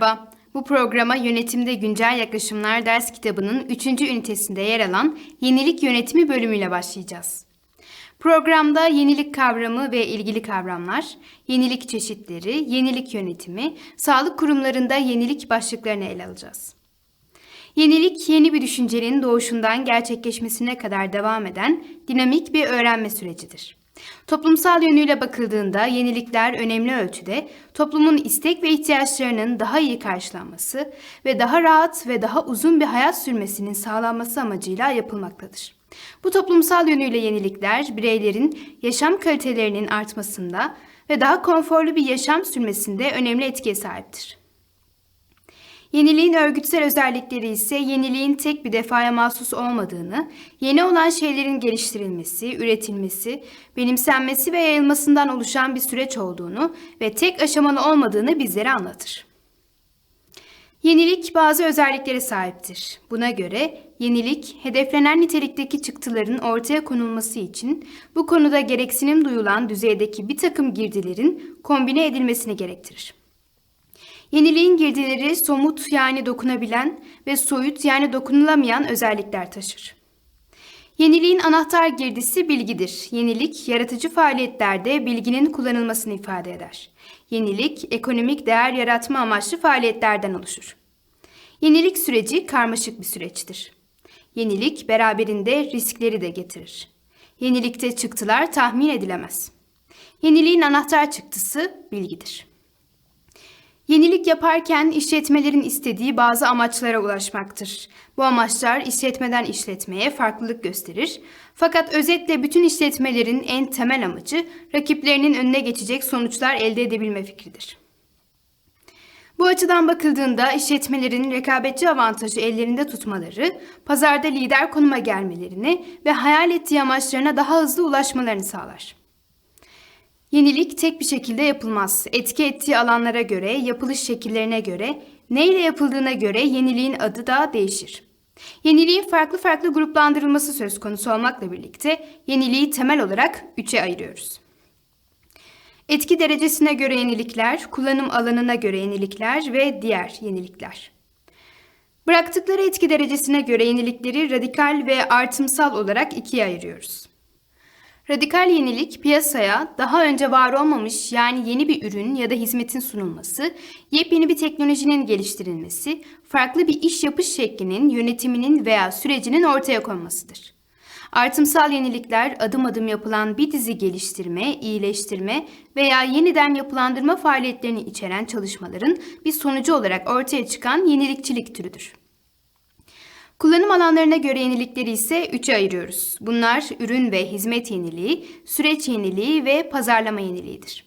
Merhaba, bu programa Yönetimde Güncel Yaklaşımlar ders kitabının 3. ünitesinde yer alan Yenilik Yönetimi bölümüyle başlayacağız. Programda yenilik kavramı ve ilgili kavramlar, yenilik çeşitleri, yenilik yönetimi, sağlık kurumlarında yenilik başlıklarını ele alacağız. Yenilik, yeni bir düşüncenin doğuşundan gerçekleşmesine kadar devam eden dinamik bir öğrenme sürecidir. Toplumsal yönüyle bakıldığında yenilikler önemli ölçüde toplumun istek ve ihtiyaçlarının daha iyi karşılanması ve daha rahat ve daha uzun bir hayat sürmesinin sağlanması amacıyla yapılmaktadır. Bu toplumsal yönüyle yenilikler bireylerin yaşam kalitelerinin artmasında ve daha konforlu bir yaşam sürmesinde önemli etkiye sahiptir. Yeniliğin örgütsel özellikleri ise yeniliğin tek bir defaya mahsus olmadığını, yeni olan şeylerin geliştirilmesi, üretilmesi, benimsenmesi ve yayılmasından oluşan bir süreç olduğunu ve tek aşamalı olmadığını bizlere anlatır. Yenilik bazı özelliklere sahiptir. Buna göre yenilik, hedeflenen nitelikteki çıktıların ortaya konulması için bu konuda gereksinim duyulan düzeydeki bir takım girdilerin kombine edilmesini gerektirir. Yeniliğin girdileri somut yani dokunabilen ve soyut yani dokunulamayan özellikler taşır. Yeniliğin anahtar girdisi bilgidir. Yenilik, yaratıcı faaliyetlerde bilginin kullanılmasını ifade eder. Yenilik, ekonomik değer yaratma amaçlı faaliyetlerden oluşur. Yenilik süreci karmaşık bir süreçtir. Yenilik beraberinde riskleri de getirir. Yenilikte çıktılar tahmin edilemez. Yeniliğin anahtar çıktısı bilgidir. Yenilik yaparken işletmelerin istediği bazı amaçlara ulaşmaktır. Bu amaçlar işletmeden işletmeye farklılık gösterir. Fakat özetle bütün işletmelerin en temel amacı rakiplerinin önüne geçecek sonuçlar elde edebilme fikridir. Bu açıdan bakıldığında işletmelerin rekabetçi avantajı ellerinde tutmaları, pazarda lider konuma gelmelerini ve hayal ettiği amaçlarına daha hızlı ulaşmalarını sağlar. Yenilik tek bir şekilde yapılmaz. Etki ettiği alanlara göre, yapılış şekillerine göre, neyle yapıldığına göre yeniliğin adı da değişir. Yeniliğin farklı farklı gruplandırılması söz konusu olmakla birlikte yeniliği temel olarak üçe ayırıyoruz. Etki derecesine göre yenilikler, kullanım alanına göre yenilikler ve diğer yenilikler. Bıraktıkları etki derecesine göre yenilikleri radikal ve artımsal olarak ikiye ayırıyoruz. Radikal yenilik piyasaya daha önce var olmamış yani yeni bir ürün ya da hizmetin sunulması, yepyeni bir teknolojinin geliştirilmesi, farklı bir iş yapış şeklinin, yönetiminin veya sürecinin ortaya konmasıdır. Artımsal yenilikler adım adım yapılan bir dizi geliştirme, iyileştirme veya yeniden yapılandırma faaliyetlerini içeren çalışmaların bir sonucu olarak ortaya çıkan yenilikçilik türüdür. Kullanım alanlarına göre yenilikleri ise üçe ayırıyoruz. Bunlar ürün ve hizmet yeniliği, süreç yeniliği ve pazarlama yeniliğidir.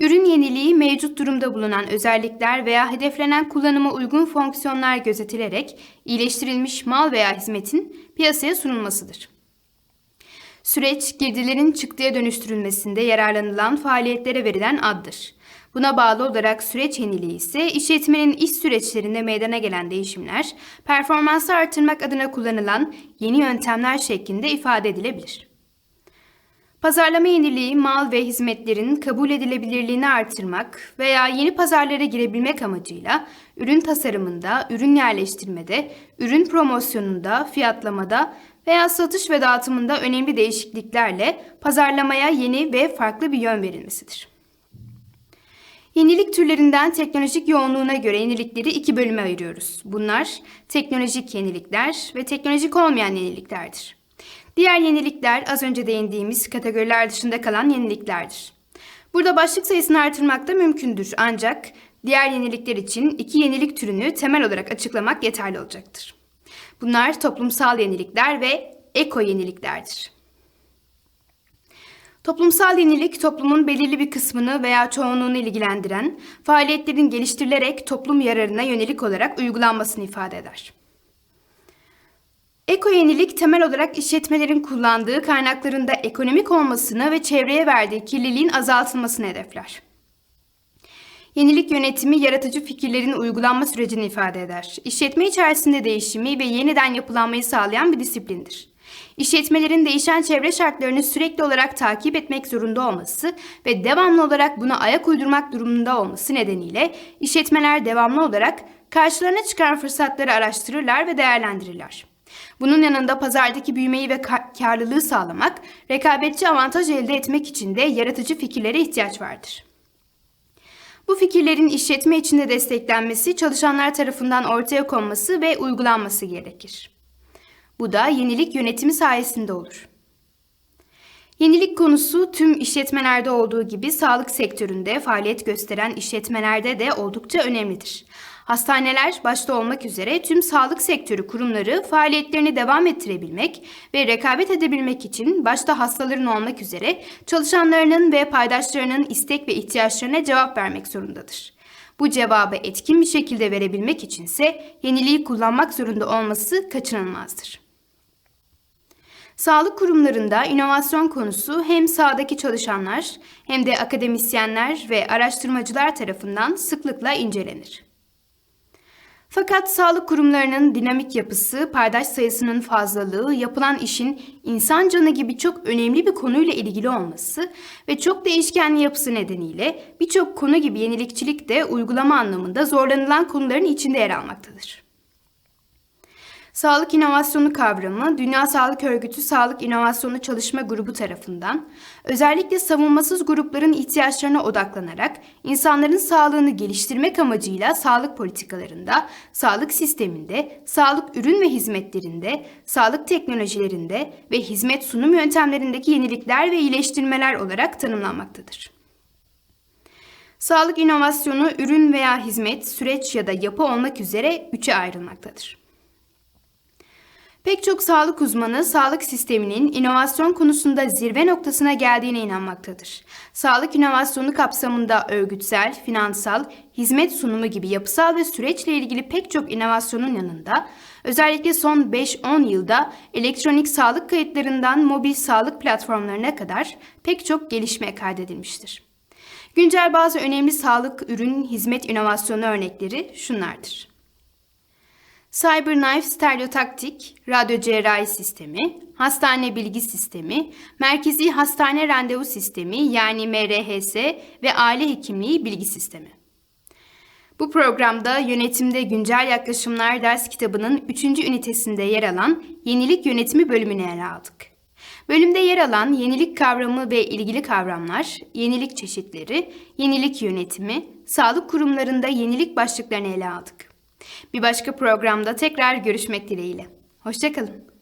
Ürün yeniliği mevcut durumda bulunan özellikler veya hedeflenen kullanıma uygun fonksiyonlar gözetilerek iyileştirilmiş mal veya hizmetin piyasaya sunulmasıdır. Süreç, girdilerin çıktıya dönüştürülmesinde yararlanılan faaliyetlere verilen addır. Buna bağlı olarak süreç yeniliği ise işletmenin iş süreçlerinde meydana gelen değişimler, performansı artırmak adına kullanılan yeni yöntemler şeklinde ifade edilebilir. Pazarlama yeniliği mal ve hizmetlerin kabul edilebilirliğini artırmak veya yeni pazarlara girebilmek amacıyla ürün tasarımında, ürün yerleştirmede, ürün promosyonunda, fiyatlamada veya satış ve dağıtımında önemli değişikliklerle pazarlamaya yeni ve farklı bir yön verilmesidir. Yenilik türlerinden teknolojik yoğunluğuna göre yenilikleri iki bölüme ayırıyoruz. Bunlar teknolojik yenilikler ve teknolojik olmayan yeniliklerdir. Diğer yenilikler az önce değindiğimiz kategoriler dışında kalan yeniliklerdir. Burada başlık sayısını artırmak da mümkündür ancak diğer yenilikler için iki yenilik türünü temel olarak açıklamak yeterli olacaktır. Bunlar toplumsal yenilikler ve eko yeniliklerdir. Toplumsal yenilik toplumun belirli bir kısmını veya çoğunluğunu ilgilendiren faaliyetlerin geliştirilerek toplum yararına yönelik olarak uygulanmasını ifade eder. Eko yenilik temel olarak işletmelerin kullandığı kaynaklarında ekonomik olmasını ve çevreye verdiği kirliliğin azaltılmasını hedefler. Yenilik yönetimi yaratıcı fikirlerin uygulanma sürecini ifade eder. İşletme içerisinde değişimi ve yeniden yapılanmayı sağlayan bir disiplindir. İşletmelerin değişen çevre şartlarını sürekli olarak takip etmek zorunda olması ve devamlı olarak buna ayak uydurmak durumunda olması nedeniyle işletmeler devamlı olarak karşılarına çıkan fırsatları araştırırlar ve değerlendirirler. Bunun yanında pazardaki büyümeyi ve ka- karlılığı sağlamak, rekabetçi avantaj elde etmek için de yaratıcı fikirlere ihtiyaç vardır. Bu fikirlerin işletme içinde desteklenmesi, çalışanlar tarafından ortaya konması ve uygulanması gerekir. Bu da yenilik yönetimi sayesinde olur. Yenilik konusu tüm işletmelerde olduğu gibi sağlık sektöründe faaliyet gösteren işletmelerde de oldukça önemlidir. Hastaneler başta olmak üzere tüm sağlık sektörü kurumları faaliyetlerini devam ettirebilmek ve rekabet edebilmek için başta hastaların olmak üzere çalışanlarının ve paydaşlarının istek ve ihtiyaçlarına cevap vermek zorundadır. Bu cevabı etkin bir şekilde verebilmek içinse yeniliği kullanmak zorunda olması kaçınılmazdır. Sağlık kurumlarında inovasyon konusu hem sahadaki çalışanlar hem de akademisyenler ve araştırmacılar tarafından sıklıkla incelenir. Fakat sağlık kurumlarının dinamik yapısı, paydaş sayısının fazlalığı, yapılan işin insan canı gibi çok önemli bir konuyla ilgili olması ve çok değişkenli yapısı nedeniyle birçok konu gibi yenilikçilik de uygulama anlamında zorlanılan konuların içinde yer almaktadır. Sağlık inovasyonu kavramı Dünya Sağlık Örgütü Sağlık İnovasyonu Çalışma Grubu tarafından özellikle savunmasız grupların ihtiyaçlarına odaklanarak insanların sağlığını geliştirmek amacıyla sağlık politikalarında, sağlık sisteminde, sağlık ürün ve hizmetlerinde, sağlık teknolojilerinde ve hizmet sunum yöntemlerindeki yenilikler ve iyileştirmeler olarak tanımlanmaktadır. Sağlık inovasyonu ürün veya hizmet, süreç ya da yapı olmak üzere üçe ayrılmaktadır. Pek çok sağlık uzmanı sağlık sisteminin inovasyon konusunda zirve noktasına geldiğine inanmaktadır. Sağlık inovasyonu kapsamında örgütsel, finansal, hizmet sunumu gibi yapısal ve süreçle ilgili pek çok inovasyonun yanında özellikle son 5-10 yılda elektronik sağlık kayıtlarından mobil sağlık platformlarına kadar pek çok gelişme kaydedilmiştir. Güncel bazı önemli sağlık ürün hizmet inovasyonu örnekleri şunlardır. CyberKnife Stereotaktik, radyo cerrahi sistemi, hastane bilgi sistemi, merkezi hastane randevu sistemi yani MRHS ve aile hekimliği bilgi sistemi. Bu programda yönetimde güncel yaklaşımlar ders kitabının 3. ünitesinde yer alan yenilik yönetimi bölümünü ele aldık. Bölümde yer alan yenilik kavramı ve ilgili kavramlar, yenilik çeşitleri, yenilik yönetimi, sağlık kurumlarında yenilik başlıklarını ele aldık. Bir başka programda tekrar görüşmek dileğiyle. Hoşçakalın.